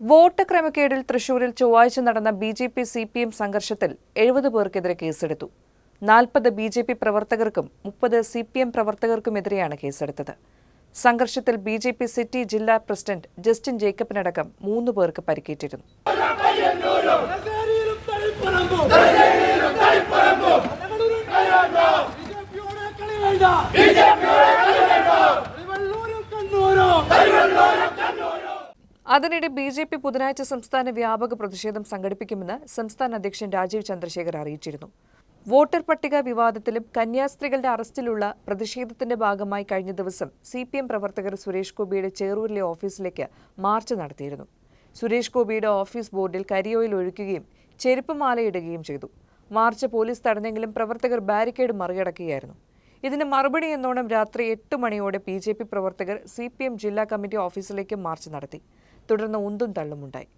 Vote ക്രമക്കേടിൽ തൃശൂരിൽ ചൊവ്വാഴ്ച നടന്ന B J P C P M സംഘർഷത്തിൽ എഴുപത് പേർക്കെതിരെ കേസെടുത്തു നാൽപ്പത് ബി ജെ പി പ്രവർത്തകർക്കും മുപ്പത് സി പി എം പ്രവർത്തകർക്കുമെതിരെയാണ് കേസെടുത്തത് സംഘർഷത്തിൽ ബി ജെ പി സിറ്റി ജില്ലാ പ്രസിഡന്റ് ജസ്റ്റിൻ ജേക്കബിനടക്കം മൂന്ന് പേർക്ക് പരിക്കേറ്റിരുന്നു. ബിജെപിയോടെ കളി വേണ്ട. അതിനിടെ ബി ജെ പി ബുധനാഴ്ച സംസ്ഥാന വ്യാപക പ്രതിഷേധം സംഘടിപ്പിക്കുമെന്ന് സംസ്ഥാന അധ്യക്ഷൻ രാജീവ് ചന്ദ്രശേഖർ അറിയിച്ചിരുന്നു. വോട്ടർ പട്ടിക വിവാദത്തിലും കന്യാസ്ത്രീകളുടെ അറസ്റ്റിലുള്ള പ്രതിഷേധത്തിന്റെ ഭാഗമായി കഴിഞ്ഞ ദിവസം സി പി എം പ്രവർത്തകർ സുരേഷ് ഗോപിയുടെ ചേറൂരിലെ ഓഫീസിലേക്ക് മാർച്ച് നടത്തിയിരുന്നു. സുരേഷ് ഗോപിയുടെ ഓഫീസ് ബോർഡിൽ കരിയോയിൽ ഒഴിക്കുകയും ചെരുപ്പ് മാലയിടുകയും ചെയ്തു. മാർച്ച് പോലീസ് തടഞ്ഞെങ്കിലും പ്രവർത്തകർ ബാരിക്കേഡ് മറികടക്കുകയായിരുന്നു. ഇതിന് മറുപടി എന്നോണം രാത്രി എട്ട് മണിയോടെ ബി പ്രവർത്തകർ സി ജില്ലാ കമ്മിറ്റി ഓഫീസിലേക്ക് മാർച്ച് നടത്തി. തുടർന്ന് ഉന്തും തള്ളുമുണ്ടായി.